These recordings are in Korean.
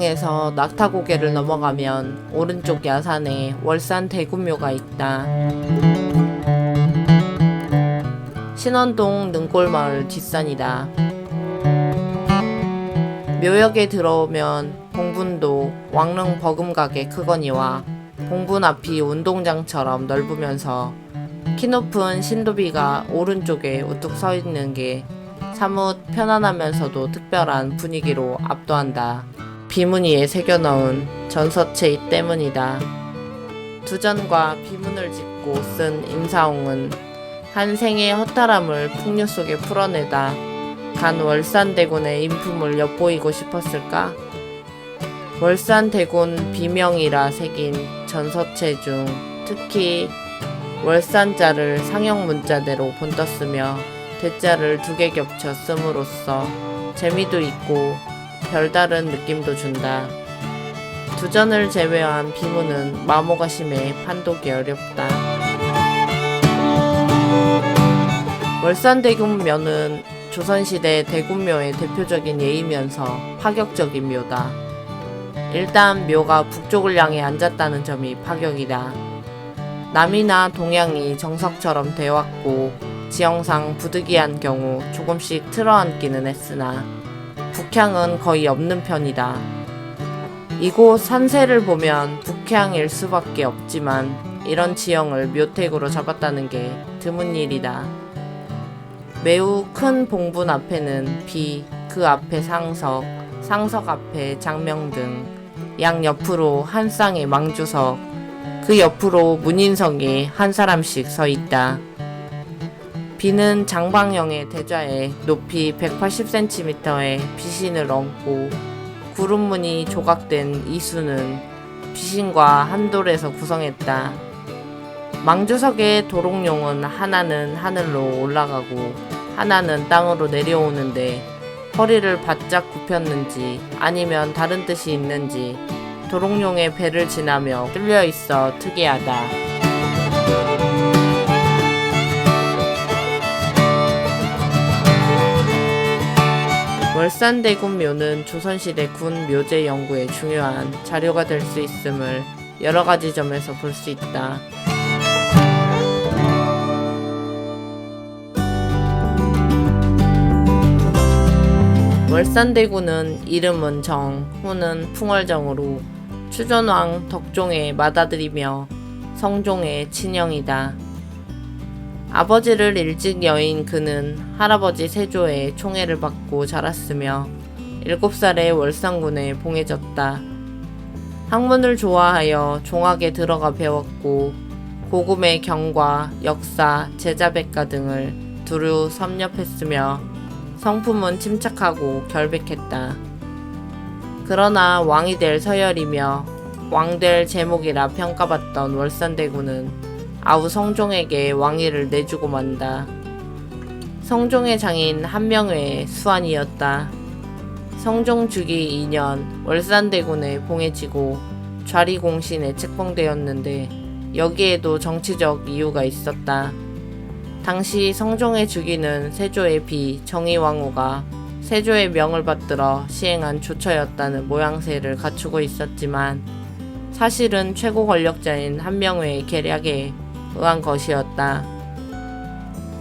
양에서 낙타고개를 넘어가면 오른쪽 야산에 월산 대군묘가 있다. 신원동 능골마을 뒷산이다. 묘역에 들어오면 봉분도 왕릉 버금가게 크거니와 봉분 앞이 운동장처럼 넓으면서 키 높은 신도비가 오른쪽에 우뚝 서 있는 게 사뭇 편안하면서도 특별한 분위기로 압도한다. 비무니에 새겨넣은 전서체 때문이다. 두전과 비문을 짓고 쓴 임사홍은 한 생의 허탈함을 풍류 속에 풀어내다 간 월산대군의 인품을 엿보이고 싶었을까? 월산대군 비명이라 새긴 전서체 중 특히 월산자를 상형 문자대로 본떴으며 대자를 두 개 겹쳐 씀으로써 재미도 있고 별다른 느낌도 준다. 두전을 제외한 비문은 마모가 심해 판독이 어렵다. 월산대군묘는 조선시대 대군묘의 대표적인 예이면서 파격적인 묘다. 일단 묘가 북쪽을 향해 앉았다는 점이 파격이다. 남이나 동양이 정석처럼 되었고 지형상 부득이한 경우 조금씩 틀어앉기는 했으나 북향은 거의 없는 편이다. 이곳 산세를 보면 북향일 수밖에 없지만 이런 지형을 묘택으로 잡았다는 게 드문 일이다. 매우 큰 봉분 앞에는 비, 그 앞에 상석, 상석 앞에 장명 등 양 옆으로 한 쌍의 망주석, 그 옆으로 문인석이 한 사람씩 서 있다. 비는 장방형의 대좌에 높이 180cm의 비신을 얹고 구름무늬 조각된 이수는 비신과 한돌에서 구성했다. 망주석의 도롱뇽은 하나는 하늘로 올라가고 하나는 땅으로 내려오는데 허리를 바짝 굽혔는지 아니면 다른 뜻이 있는지 도롱뇽의 배를 지나며 뚫려 있어 특이하다. 월산대군묘는 조선시대 군 묘제 연구에 중요한 자료가 될 수 있음을 여러 가지 점에서 볼 수 있다. 월산대군은 이름은 정, 후는 풍월정으로 추전왕 덕종의 맏아들이며 성종의 친형이다. 아버지를 일찍 여인 그는 할아버지 세조의 총애를 받고 자랐으며 7살에 월산군에 봉해졌다. 학문을 좋아하여 종학에 들어가 배웠고 고금의 경과, 역사, 제자백과 등을 두루 섭렵했으며 성품은 침착하고 결백했다. 그러나 왕이 될 서열이며 왕 될 제목이라 평가받던 월산대군은 아우 성종에게 왕위를 내주고 만다. 성종의 장인 한명회의 수완이었다. 성종 주기 2년 월산대군에 봉해지고 좌리공신에 책봉되었는데 여기에도 정치적 이유가 있었다. 당시 성종의 주기는 세조의 비 정의왕후가 세조의 명을 받들어 시행한 조처였다는 모양새를 갖추고 있었지만 사실은 최고 권력자인 한명회의 계략에 의한 것이었다.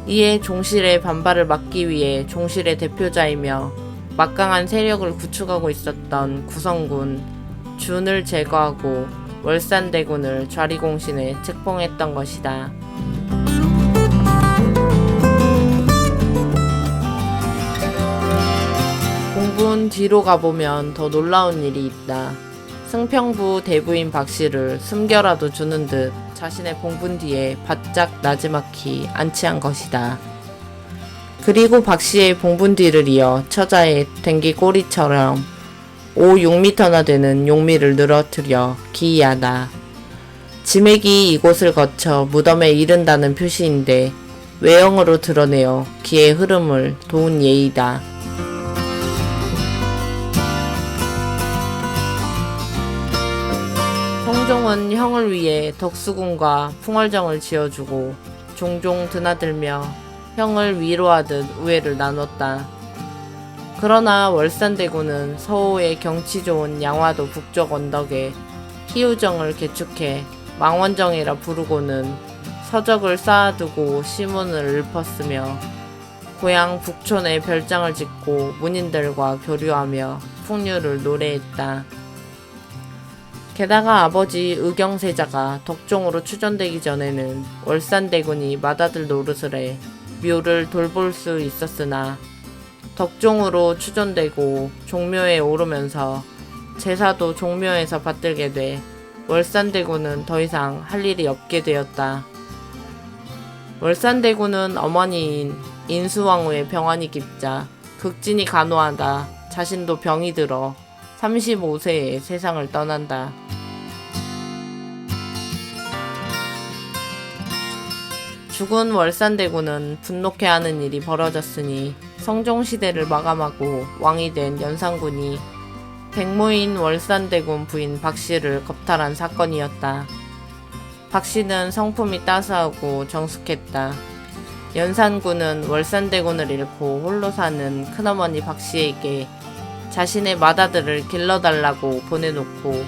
이에 종실의 반발을 막기 위해 종실의 대표자이며 막강한 세력을 구축하고 있었던 구성군 준을 제거하고 월산대군을 좌리공신에 책봉했던 것이다. 공군 뒤로 가보면 더 놀라운 일이 있다. 승평부 대부인 박씨를 숨겨라도 주는 듯 자신의 봉분 뒤에 바짝 나지막히 안치한 것이다. 그리고 박 씨의 봉분 뒤를 이어 처자의 댕기 꼬리처럼 5, 6미터나 되는 용미를 늘어뜨려 기이하다. 지맥이 이곳을 거쳐 무덤에 이른다는 표시인데 외형으로 드러내어 기의 흐름을 도운 예이다. 성종은 형을 위해 덕수궁과 풍월정을 지어주고 종종 드나들며 형을 위로하듯 우애를 나눴다. 그러나 월산대군은 서호의 경치 좋은 양화도 북쪽 언덕에 희우정을 개축해 망원정이라 부르고는 서적을 쌓아두고 시문을 읊었으며 고향 북촌에 별장을 짓고 문인들과 교류하며 풍류를 노래했다. 게다가 아버지 의경세자가 덕종으로 추전되기 전에는 월산대군이 맏아들 노릇을 해 묘를 돌볼 수 있었으나 덕종으로 추전되고 종묘에 오르면서 제사도 종묘에서 받들게 돼 월산대군은 더 이상 할 일이 없게 되었다. 월산대군은 어머니인 인수왕후의 병환이 깊자 극진이 간호하다 자신도 병이 들어 35세에 세상을 떠난다. 죽은 월산대군은 분노케 하는 일이 벌어졌으니 성종시대를 마감하고 왕이 된 연산군이 백모인 월산대군 부인 박씨를 겁탈한 사건이었다. 박씨는 성품이 따스하고 정숙했다. 연산군은 월산대군을 잃고 홀로 사는 큰어머니 박씨에게 자신의 맏아들을 길러달라고 보내놓고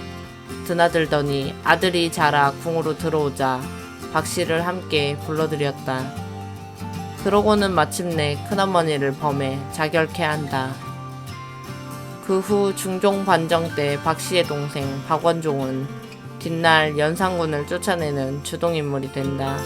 드나들더니 아들이 자라 궁으로 들어오자 박씨를 함께 불러들였다. 그러고는 마침내 큰어머니를 범해 자결케 한다. 그 후 중종 반정 때 박씨의 동생 박원종은 뒷날 연산군을 쫓아내는 주동인물이 된다.